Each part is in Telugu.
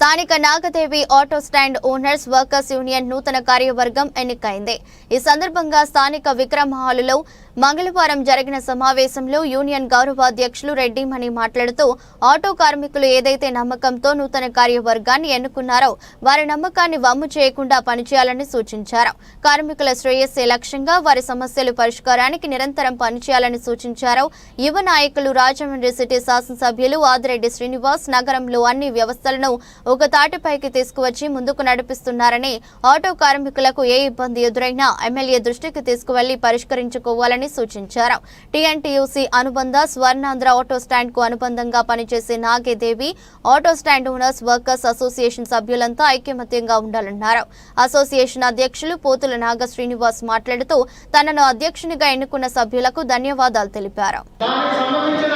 స్థానిక Nagadevi auto stand owners workers union నూతన కార్యవర్గం ఎన్నికైంది. ఈ సందర్భంగా స్థానిక విక్రమ్ హాలులో మంగళవారం జరిగిన సమావేశంలో యూనియన్ గౌరవాధ్యక్షులు రెడ్డిమణి మాట్లాడుతూ ఆటో కార్మికులు ఏదైతే నమ్మకంతో నూతన కార్యవర్గాన్ని ఎన్నుకున్నారో వారి నమ్మకాన్ని వమ్ము చేయకుండా పనిచేయాలని సూచించారు. కార్మికుల శ్రేయస్సే లక్ష్యంగా వారి సమస్యలు పరిష్కారానికి నిరంతరం పనిచేయాలని సూచించారు. యువ నాయకులు రాజమండ్రి సిటీ శాసనసభ్యులు ఆదిరెడ్డి శ్రీనివాస్ నగరంలో అన్ని వ్యవస్థలను ఒక తాటిపైకి తీసుకువచ్చి ముందుకు నడిపిస్తున్నారని ఆటో కార్మికులకు ఏ ఇబ్బంది ఎదురైనా ఎమ్మెల్యే దృష్టికి తీసుకువెళ్ళి పరిష్కరించుకోవాలని సూచించారు. టీఎన్టీయూసీ అనుబంధ స్వర్ణాంధ్ర ఆటో స్టాండ్కు అనుబంధంగా పనిచేసే Nagadevi auto stand owners workers association సభ్యులంతా ఐకమత్యంగా ఉండాలన్నారు. అసోసియేషన్ అధ్యక్షులు పోతుల నాగ శ్రీనివాస్ మాట్లాడుతూ తనను అధ్యక్షునిగా ఎన్నుకున్న సభ్యులకు ధన్యవాదాలు తెలిపారు దానికి సంబంధించిన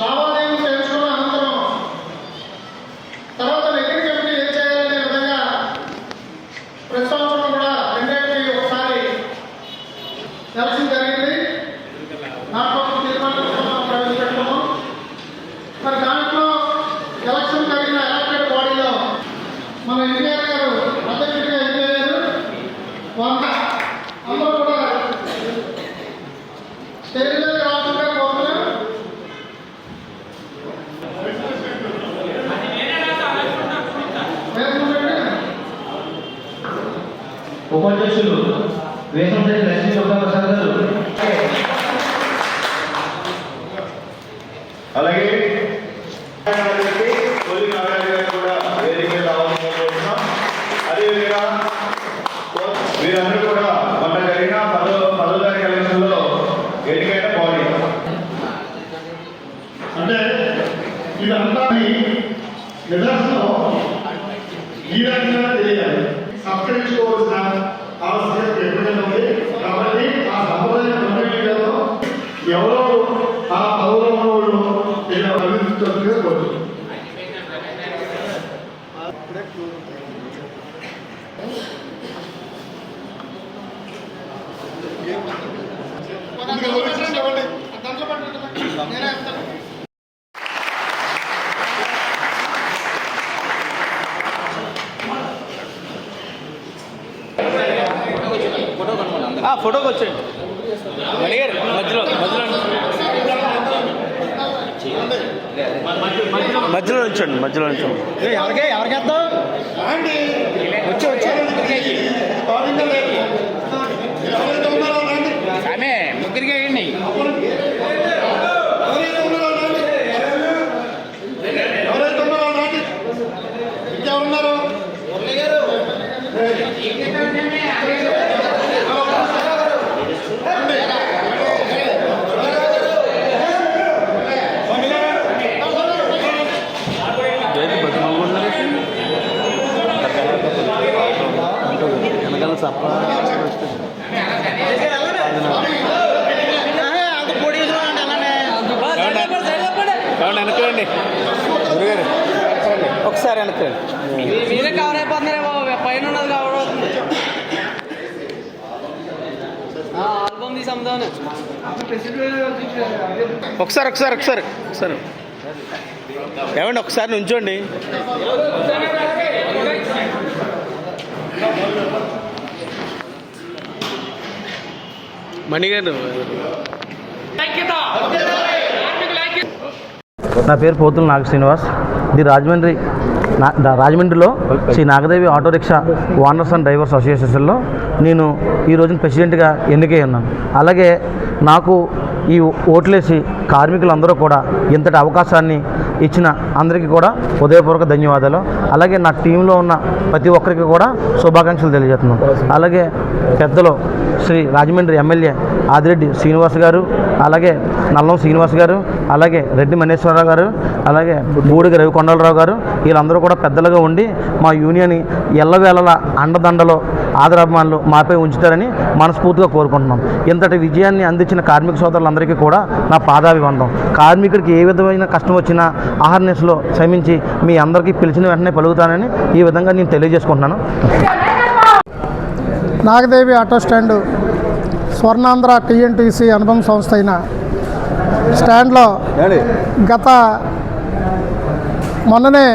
లావాదేవీలు తెలుసుకున్న అనంతరం తర్వాత నెగిటివ్ కమిటీ ఏం చేయాలనే విధంగా ప్రతి సంవత్సరం కూడా రెండేళ్ళకి ఒకసారి ఎలక్షన్ జరిగింది దాంట్లో ఒక తీర్మానం మనం ప్రవేశపెట్టుకున్నాం మరి దాంట్లో ఎలక్షన్ జరిగిన ఎలక్టెడ్ బాడీలో మన ఎన్టీఆర్ గారు అధ్యక్షుడిగా ఎన్నికయ్యారు వంద అందరూ కూడా స్టేజ్ మీద రాకుండా కోరుతున్నాం వేసుకుంటే ఉపాధ్యక్షులు వేసంశెట్టి లక్ష్మీ దుర్గాప్రసాద్ గారు. అలాగే వీరందరూ కూడా మొన్న జరిగిన పదో పదో తారీఖు ఎలక్షన్లో ఎన్నికైన బాడీ అంటే ఇదంతా నిదర్శనం. ఈ రకంగా తెలియాలి. సంస్కరించుకోవాల్సిన ఫోటోకి వచ్చేయండి. మణిగారు మధ్యలో మధ్యలో మధ్యలో ఉంచండి మధ్యలో ఉంచండి ఎవరికి ఎవరికి వేద్దాం వచ్చి వచ్చి. ఆమె ముగ్గురికి వేయండి. ఎవరైతే ఉన్నారో రండి ఇంకెవరున్నారు వెనకాల వెనకండి గురుగారు ఒకసారి వెనకండి మీరే కవర్ బాబు పైన ఉన్నది కవర్ అవుతుంది ఆల్బమ్ తీసి ఒకసారి ఒకసారి ఒకసారి. ఒకసారి. ఏమండి ఒకసారి నుంచోండి. మణిగారు. నా పేరు పోతుల నాగ శ్రీనివాస్. ఇది రాజమండ్రి రాజమండ్రిలో Sri Nagadevi auto rickshaw owners and drivers అసోసియేషన్లో నేను ఈ రోజున ప్రెసిడెంట్గా ఎన్నికై ఉన్నాను. అలాగే నాకు ఈ ఓట్లేసి కార్మికులందరూ కూడా ఇంతటి అవకాశాన్ని ఇచ్చిన అందరికీ కూడా హృదయపూర్వక ధన్యవాదాలు. అలాగే నా టీంలో ఉన్న ప్రతి ఒక్కరికి కూడా శుభాకాంక్షలు తెలియజేస్తున్నాం. అలాగే పెద్దలు శ్రీ రాజమండ్రి ఎమ్మెల్యే ఆదిరెడ్డి శ్రీనివాస్ గారు అలాగే నల్లం శ్రీనివాస్ గారు అలాగే రెడ్డి మనేశ్వరరావు గారు అలాగే బూడిగ రవికొండలరావు గారు వీళ్ళందరూ కూడా పెద్దలుగా ఉండి మా యూనియన్ ఎల్లవేళలా అండదండలో ఆదరాభిమానులు మాపై ఉంచుతారని మనస్ఫూర్తిగా కోరుకుంటున్నాం. ఇంతటి విజయాన్ని అందించిన కార్మిక సోదరులందరికీ కూడా నా పాదాభివందం కార్మికుడికి ఏ విధమైన కష్టం వచ్చినా ఆహర్నెస్లో శ్రమించి మీ అందరికీ పిలిచిన వెంటనే పలుకుతానని ఈ విధంగా నేను తెలియజేసుకుంటున్నాను. Nagadevi auto stand Swarnandhra TNTC అనుబంధ సంస్థ అయిన స్టాండ్లో గత మొన్ననే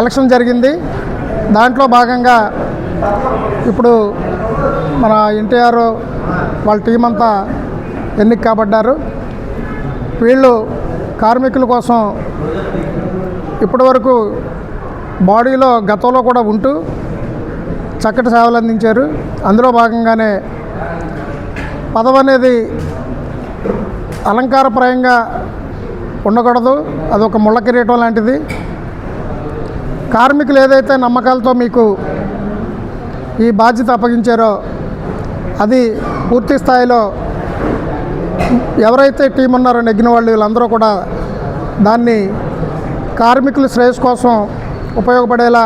ఎలక్షన్ జరిగింది. దాంట్లో భాగంగా ఇప్పుడు మన ఎన్టీఆర్ వాళ్ళ టీం అంతా ఎన్నిక కాబడ్డారు వీళ్ళు కార్మికుల కోసం ఇప్పటివరకు బాడీలో గతంలో కూడా ఉంటూ చక్కటి సేవలు అందించారు. అందులో భాగంగానే పదవి అనేది అలంకారప్రాయంగా ఉండకూడదు. అది ఒక ముళ్ళ కిరీటం లాంటిది. కార్మికులు ఏదైతే నమ్మకాలతో మీకు ఈ బాధ్యత అప్పగించారో అది పూర్తి స్థాయిలో ఎవరైతే టీం ఉన్నారో నెగ్గిన వాళ్ళు వీళ్ళందరూ కూడా దాన్ని కార్మికుల శ్రేయస్ కోసం ఉపయోగపడేలా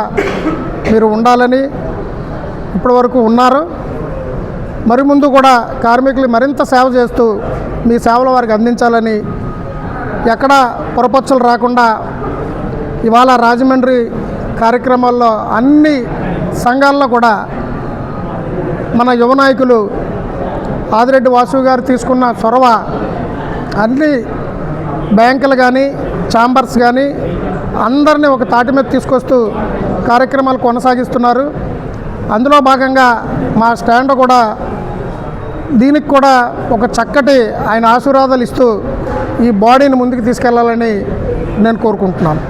మీరు ఉండాలని ఇప్పటివరకు ఉన్నారు. మరి ముందు కూడా కార్మికులు మరింత సేవ చేస్తూ మీ సేవలు వారికి అందించాలని ఎక్కడ పొరపచ్చులు రాకుండా ఇవాళ రాజమండ్రి కార్యక్రమాల్లో అన్ని సంఘాల్లో కూడా మన యువ నాయకులు ఆదిరెడ్డి వాసు గారు తీసుకున్న చొరవ అన్ని బ్యాంకులు కానీ ఛాంబర్స్ కానీ అందరినీ ఒక తాటి మీద తీసుకొస్తూ కార్యక్రమాలు కొనసాగిస్తున్నారు. అందులో భాగంగా మా స్టాండ్ కూడా దీనికి కూడా ఒక చక్కటి ఆయన ఆశీర్వాదాలు ఇస్తూ ఈ బాడీని ముందుకు తీసుకెళ్ళాలని నేను కోరుకుంటున్నాను.